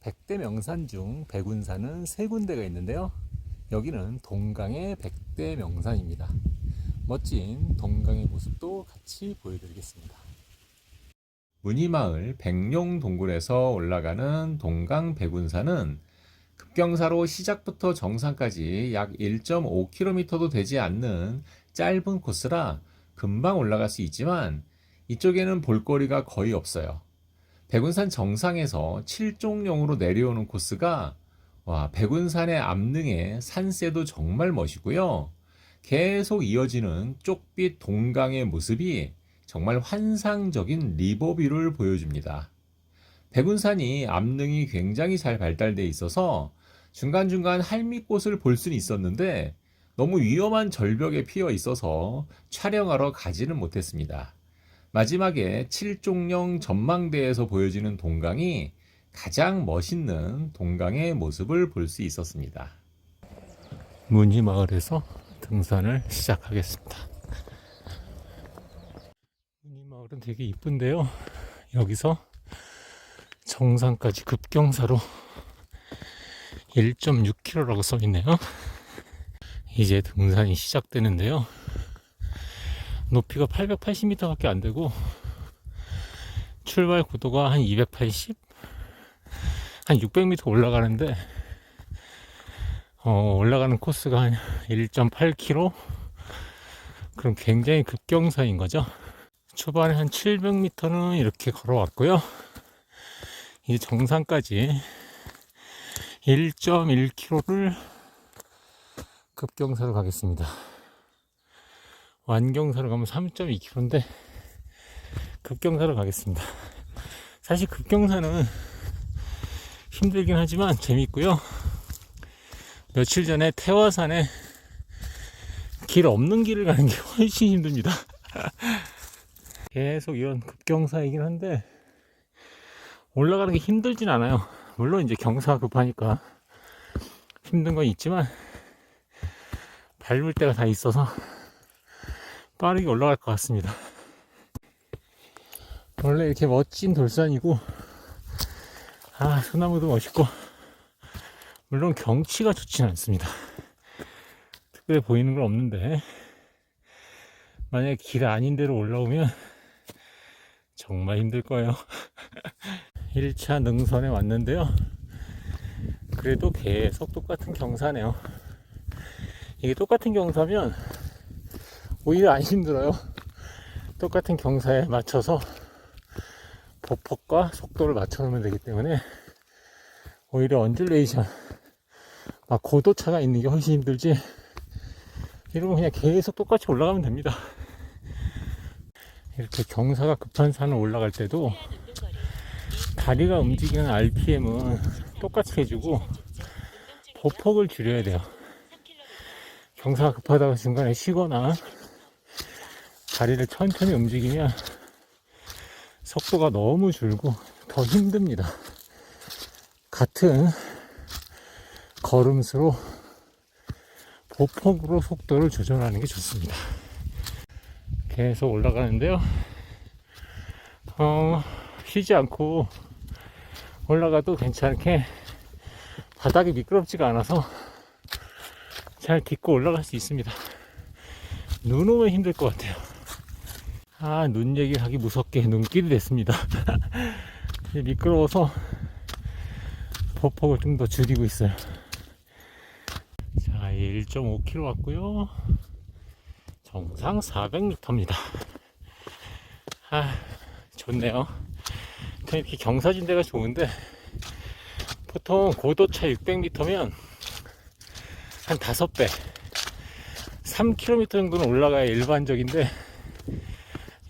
백대 명산 중 백운산은 세 군데가 있는데요. 여기는 동강의 백대 명산입니다. 멋진 동강의 모습도 같이 보여드리겠습니다. 문희마을 백룡 동굴에서 올라가는 동강 백운산은 급경사로 시작부터 정상까지 약 1.5km도 되지 않는 짧은 코스라 금방 올라갈 수 있지만 이쪽에는 볼거리가 거의 없어요. 백운산 정상에서 칠종령으로 내려오는 코스가 와, 백운산의 암릉의 산세도 정말 멋이고요. 계속 이어지는 쪽빛 동강의 모습이 정말 환상적인 리버뷰를 보여줍니다. 백운산이 암릉이 굉장히 잘 발달돼 있어서 중간중간 할미꽃을 볼 수는 있었는데 너무 위험한 절벽에 피어 있어서 촬영하러 가지는 못했습니다. 마지막에 칠종령 전망대에서 보여지는 동강이 가장 멋있는 동강의 모습을 볼 수 있었습니다. 문희 마을에서 등산을 시작하겠습니다. 문희 마을은 되게 이쁜데요. 여기서 정상까지 급경사로 1.6km라고 써 있네요. 이제 등산이 시작되는데요. 높이가 880m밖에 안 되고 출발 고도가 한 280, 한 600m 올라가는데 어, 올라가는 코스가 한 1.8km. 그럼 굉장히 급경사인 거죠. 초반에 한 700m는 이렇게 걸어왔고요. 이제 정상까지 1.1km를 급경사로 가겠습니다. 완경사로 가면 3.2km인데 급경사로 가겠습니다. 사실 급경사는 힘들긴 하지만 재밌고요. 며칠 전에 태화산에 길 없는 길을 가는 게 훨씬 힘듭니다. 계속 이런 급경사이긴 한데 올라가는 게 힘들진 않아요. 물론 이제 경사가 급하니까 힘든 건 있지만 밟을 때가 다 있어서 빠르게 올라갈 것 같습니다. 원래 이렇게 멋진 돌산이고, 아, 소나무도 멋있고, 물론 경치가 좋진 않습니다. 특별히 보이는 건 없는데, 만약에 길 아닌 데로 올라오면 정말 힘들 거예요. 1차 능선에 왔는데요. 그래도 계속 똑같은 경사네요. 이게 똑같은 경사면 오히려 안 힘들어요. 똑같은 경사에 맞춰서 보폭과 속도를 맞춰 놓으면 되기 때문에 오히려 언듈레이션 막 고도차가 있는 게 훨씬 힘들지 이러면 그냥 계속 똑같이 올라가면 됩니다. 이렇게 경사가 급한 산을 올라갈 때도 다리가 움직이는 RPM은 똑같이 해주고 보폭을 줄여야 돼요. 경사가 급하다고 중간에 쉬거나 다리를 천천히 움직이면 속도가 너무 줄고 더 힘듭니다. 같은 걸음수로 보폭으로 속도를 조절하는 게 좋습니다. 계속 올라가는데요. 어, 쉬지 않고 올라가도 괜찮게 바닥이 미끄럽지가 않아서 잘 딛고 올라갈 수 있습니다. 눈 오면 힘들 것 같아요. 아, 눈 얘기하기 무섭게 눈길이 됐습니다. 미끄러워서 보폭을 좀 더 줄이고 있어요. 자, 1.5km 왔고요. 정상 400m입니다. 아, 좋네요. 이렇게 경사진 데가 좋은데 보통 고도차 600m면 한 5배 3km 정도는 올라가야 일반적인데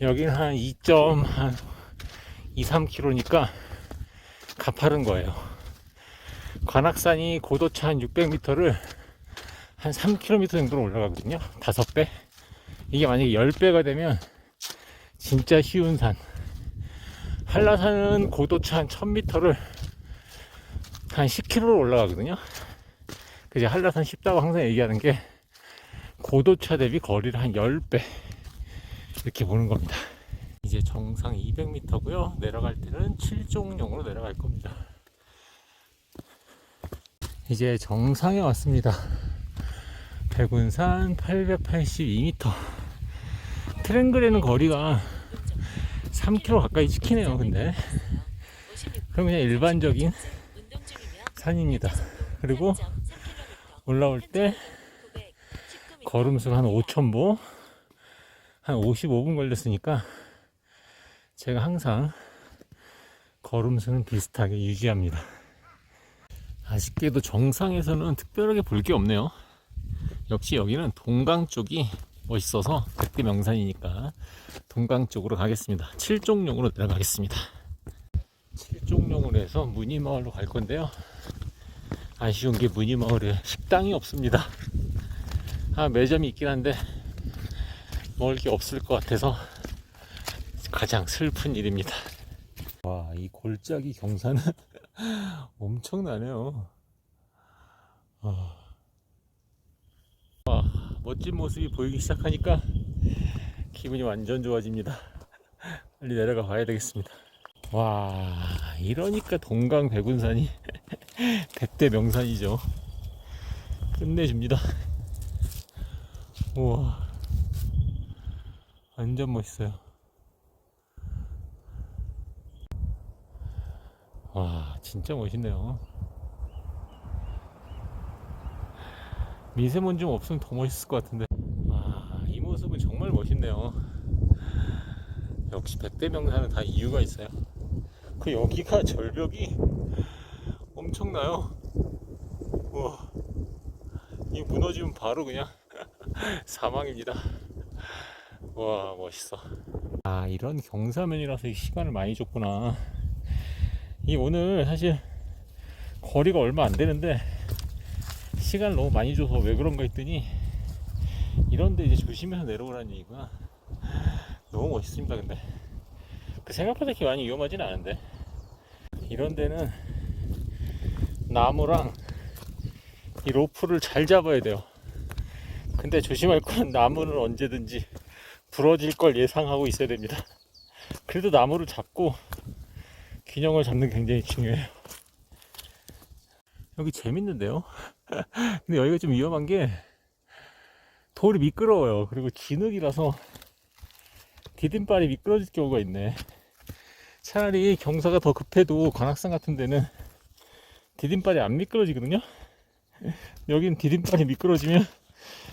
여기는 한 2. 한 2, 3km니까 가파른 거예요. 관악산이 고도차 한 600m를 한 3km 정도로 올라가거든요. 5배. 이게 만약에 10배가 되면 진짜 쉬운 산. 한라산은 고도차 한 1000m를 한 10km로 올라가거든요. 그제 한라산 쉽다고 항상 얘기하는 게 고도차 대비 거리를 한 10배 이렇게 보는 겁니다. 이제 정상 200m고요. 내려갈 때는 7종령으로 내려갈 겁니다. 이제 정상에 왔습니다. 백운산 882m. 트랭글에는 거리가 3km 가까이 찍히네요, 근데. 그럼 그냥 일반적인 산입니다. 그리고 올라올 때 걸음수 한 5,000보, 한 55분 걸렸으니까 제가 항상 걸음수는 비슷하게 유지합니다. 아쉽게도 정상에서는 특별하게 볼 게 없네요. 역시 여기는 동강 쪽이 멋있어서 백대 명산이니까 동강 쪽으로 가겠습니다. 칠종룡으로 내려가겠습니다. 칠종룡으로 해서 문이마을로 갈 건데요. 아쉬운 게 문이마을에 식당이 없습니다. 아, 매점이 있긴 한데 먹을 게 없을 것 같아서 가장 슬픈 일입니다. 와, 이 골짜기 경사는 엄청나네요. 아. 와, 멋진 모습이 보이기 시작하니까 기분이 완전 좋아집니다. 빨리 내려가 봐야 되겠습니다. 와, 이러니까 동강 백운산이 백대 명산이죠. 끝내줍니다. 우와, 완전 멋있어요. 와, 진짜 멋있네요. 미세먼지 좀 없으면 더 멋있을 것 같은데. 와, 이 모습은 정말 멋있네요. 역시 백대명산은 다 이유가 있어요. 그 여기가 절벽이 엄청나요. 우와, 이 무너지면 바로 그냥 사망입니다. 와, 멋있어. 아, 이런 경사면이라서 이 시간을 많이 줬구나. 이 오늘 사실 거리가 얼마 안 되는데 시간을 너무 많이 줘서 왜 그런가 했더니 이런데 이제 조심해서 내려오라는 얘기구나. 너무 멋있습니다 근데. 그 생각보다 그렇게 많이 위험하진 않은데. 이런 데는 나무랑 이 로프를 잘 잡아야 돼요. 근데 조심할 건 나무는 언제든지 부러질 걸 예상하고 있어야 됩니다 그래도 나무를 잡고 균형을 잡는 게 굉장히 중요해요. 여기 재밌는데요? 근데 여기가 좀 위험한 게 돌이 미끄러워요. 그리고 진흙이라서 디딤발이 미끄러질 경우가 있네. 차라리 경사가 더 급해도 관악산 같은 데는 디딤발이 안 미끄러지거든요? 여긴 디딤발이 미끄러지면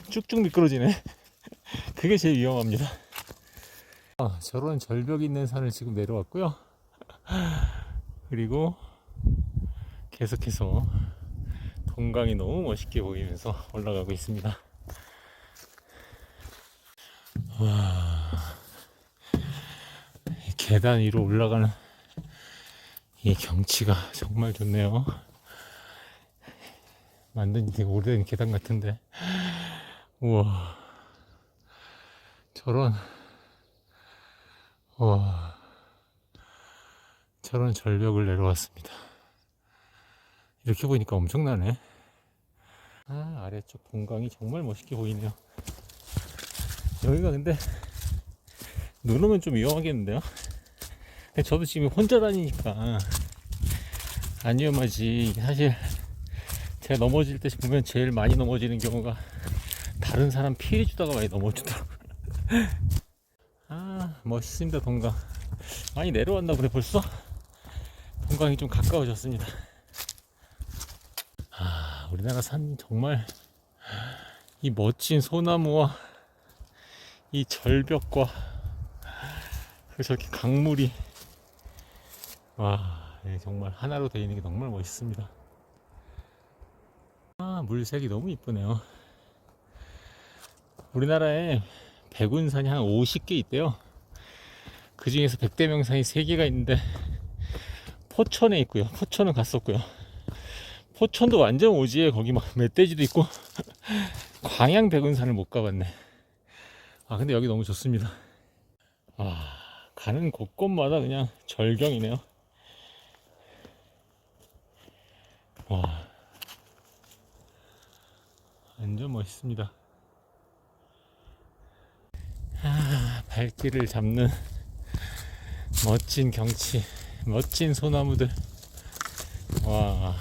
쭉쭉 미끄러지네. 그게 제일 위험합니다. 아, 저런 절벽이 있는 산을 지금 내려왔고요. 그리고 계속해서 동강이 너무 멋있게 보이면서 올라가고 있습니다. 와, 이 계단 위로 올라가는 이 경치가 정말 좋네요. 만든 지 오래된 계단 같은데, 우와, 저런, 와. 저런 절벽을 내려왔습니다. 이렇게 보니까 엄청나네. 아, 아래쪽 동강이 정말 멋있게 보이네요. 여기가 근데 눈 오면 좀 위험하겠는데요? 저도 지금 혼자 다니니까 안 위험하지. 사실 제가 넘어질 때 보면 제일 많이 넘어지는 경우가 다른 사람 피해 주다가 많이 넘어지더라고요. 아, 멋있습니다, 동강. 많이 내려왔나 보네, 벌써? 동강이 좀 가까워졌습니다. 아, 우리나라 산 정말 이 멋진 소나무와 이 절벽과 그 저렇게 강물이 와 예, 정말 하나로 되어 있는 게 정말 멋있습니다. 아 물색이 너무 이쁘네요. 우리나라에 백운산이 한 50개 있대요. 그 중에서 백대명산이 3개가 있는데 포천에 있고요. 포천은 갔었고요. 포천도 완전 오지에 거기 막 멧돼지도 있고 광양 백운산을 못 가봤네. 아 근데 여기 너무 좋습니다. 아 가는 곳곳마다 그냥 절경이네요. 와 완전 멋있습니다. 아 발길을 잡는 멋진 경치. 멋진 소나무들. 와.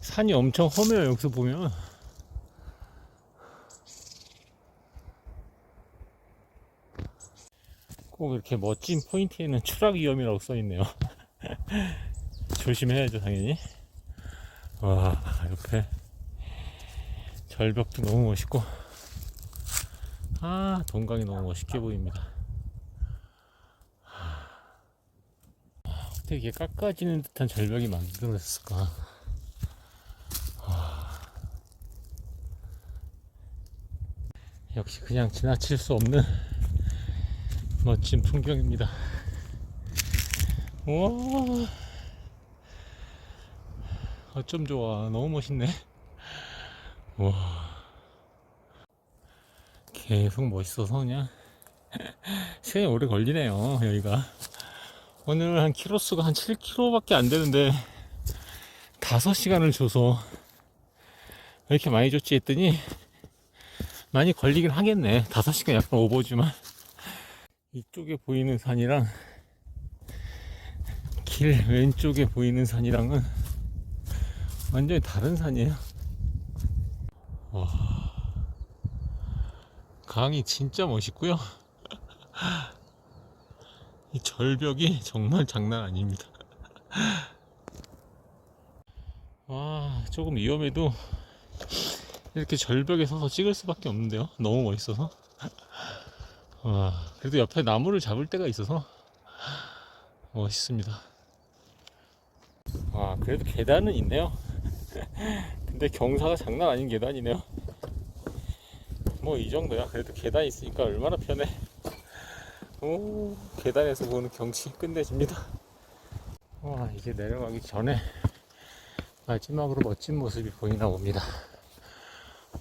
산이 엄청 험해요 여기서 보면 꼭 이렇게 멋진 포인트에는 추락 위험이라고 써있네요 조심해야죠 당연히 와 옆에 절벽도 너무 멋있고 아 동강이 너무 멋있게 보입니다. 아, 어떻게 깎아지는 듯한 절벽이 만들어졌을까? 아, 역시 그냥 지나칠 수 없는 멋진 풍경입니다. 우와. 어쩜 좋아. 너무 멋있네. 와 계속 멋있어서 그냥 시간이 오래 걸리네요 여기가. 오늘 한 키로수가 한 7km밖에 안 되는데 5시간을 줘서 왜 이렇게 많이 줬지 했더니 많이 걸리긴 하겠네. 5시간 약간 오버지만. 이쪽에 보이는 산이랑 길 왼쪽에 보이는 산이랑은 완전히 다른 산이에요. 와, 강이 진짜 멋있고요. 이 절벽이 정말 장난 아닙니다. 와, 조금 위험해도 이렇게 절벽에 서서 찍을 수밖에 없는데요. 너무 멋있어서. 와, 그래도 옆에 나무를 잡을 때가 있어서 멋있습니다. 와, 그래도 계단은 있네요. 근데 경사가 장난 아닌 계단이네요. 뭐 이 정도야. 그래도 계단 있으니까 얼마나 편해. 오, 계단에서 보는 경치 끝내줍니다. 와, 이제 내려가기 전에 마지막으로 멋진 모습이 보이나 봅니다.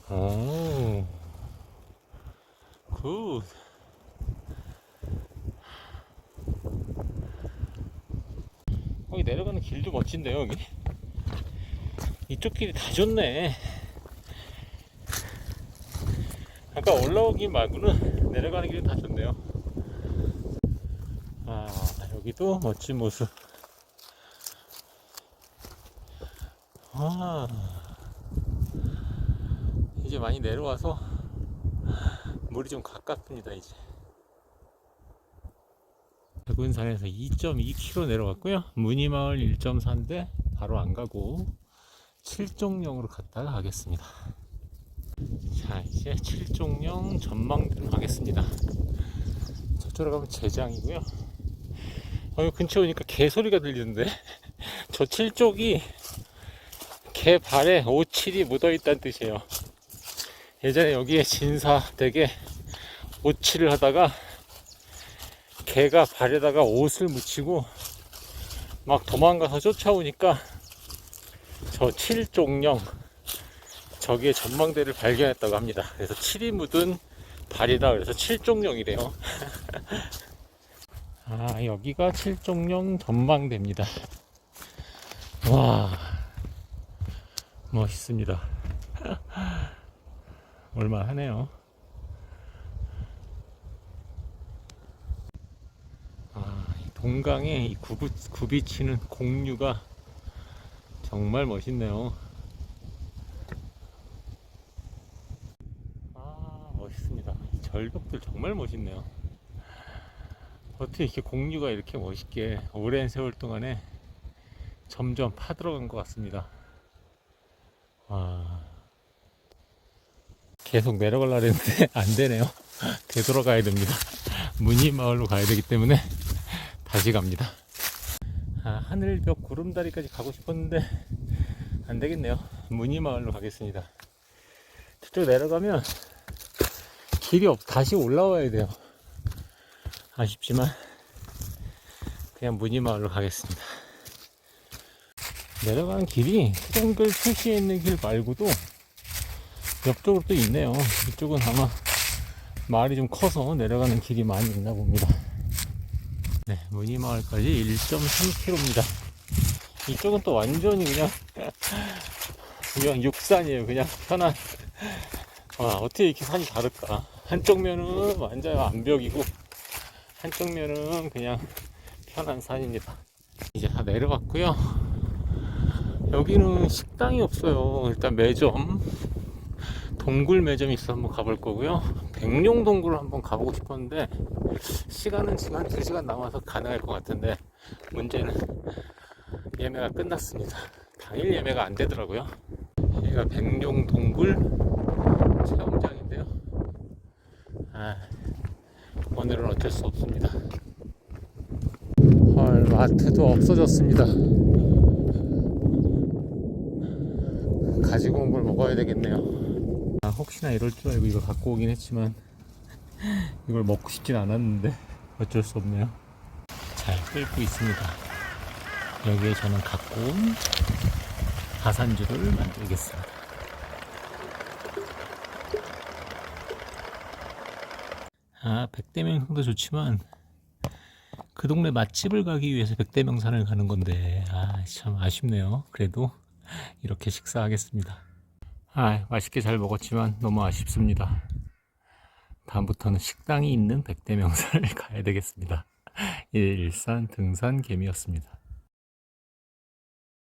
오, 굿. 여기 내려가는 길도 멋진데요, 여기. 이쪽 길이 다 좋네. 아까 올라오기 말고는 내려가는 길이 다 좋네요. 아, 여기도 멋진 모습. 아, 이제 많이 내려와서 물이 좀 가깝습니다, 이제. 백운산에서 2.2km 내려갔고요. 문이마을 1.4인데 바로 안 가고 칠종령으로 갔다가 가겠습니다. 자, 이제 칠종령 전망대로 가겠습니다. 저쪽으로 가면 제장이고요. 어, 여기 근처 오니까 개 소리가 들리는데 저 칠쪽이 개 발에 오칠이 묻어 있다는 뜻이에요. 예전에 여기에 진사 댁에 오칠을 하다가 개가 발에다가 옷을 묻히고 막 도망가서 쫓아오니까 저 칠종령 저기에 전망대를 발견했다고 합니다. 그래서 칠이 묻은 발이다. 그래서 칠종령이래요. 아 여기가 칠종령 전망대입니다. 와 멋있습니다. 얼마하네요. 아, 이 동강에 이 굽이, 굽이치는 공류가 정말 멋있네요. 아, 멋있습니다. 이 절벽들 정말 멋있네요. 어떻게 이렇게 공류가 이렇게 멋있게 오랜 세월 동안에 점점 파들어간 것 같습니다. 와. 계속 내려가려 했는데 안 되네요. 되돌아가야 됩니다. 문이마을로 가야 되기 때문에 다시 갑니다. 아, 하늘벽 구름다리까지 가고 싶었는데 안 되겠네요. 문이마을로 가겠습니다. 저쪽 내려가면 길이 없, 다시 올라와야 돼요. 아쉽지만 그냥 문이마을로 가겠습니다. 내려가는 길이 수정글 표시에 있는 길 말고도 옆쪽으로 또 있네요. 이쪽은 아마 마을이 좀 커서 내려가는 길이 많이 있나 봅니다. 네, 문이마을까지 1.3km입니다. 이쪽은 또 완전히 그냥 그냥 육산이에요. 그냥 편한. 와, 어떻게 이렇게 산이 다를까? 한쪽 면은 완전 암벽이고 한쪽 면은 그냥 편한 산입니다. 이제 다 내려왔고요. 여기는 식당이 없어요. 일단 매점, 동굴 매점이 있어 한번 가볼 거고요. 백룡 동굴을 한번 가보고 싶었는데 시간은 지금 한 2시간 남아서 가능할 것 같은데 문제는 예매가 끝났습니다. 당일 예매가 안 되더라고요. 여기가 백룡 동굴 체험장인데요. 아, 어쩔 수 없습니다. 헐, 마트도 없어졌습니다. 가지고 온 걸 먹어야 되겠네요. 아, 혹시나 이럴 줄 알고 이거 갖고 오긴 했지만 이걸 먹고 싶진 않았는데 어쩔 수 없네요. 잘 끓고 있습니다. 여기에 저는 갖고 온 가산주를 만들겠습니다. 아, 백대명상도 좋지만 그 동네 맛집을 가기 위해서 백대명산을 가는 건데 아, 참 아쉽네요. 그래도 이렇게 식사하겠습니다. 아, 맛있게 잘 먹었지만 너무 아쉽습니다. 다음부터는 식당이 있는 백대명산을 가야 되겠습니다. 일산 등산 개미였습니다.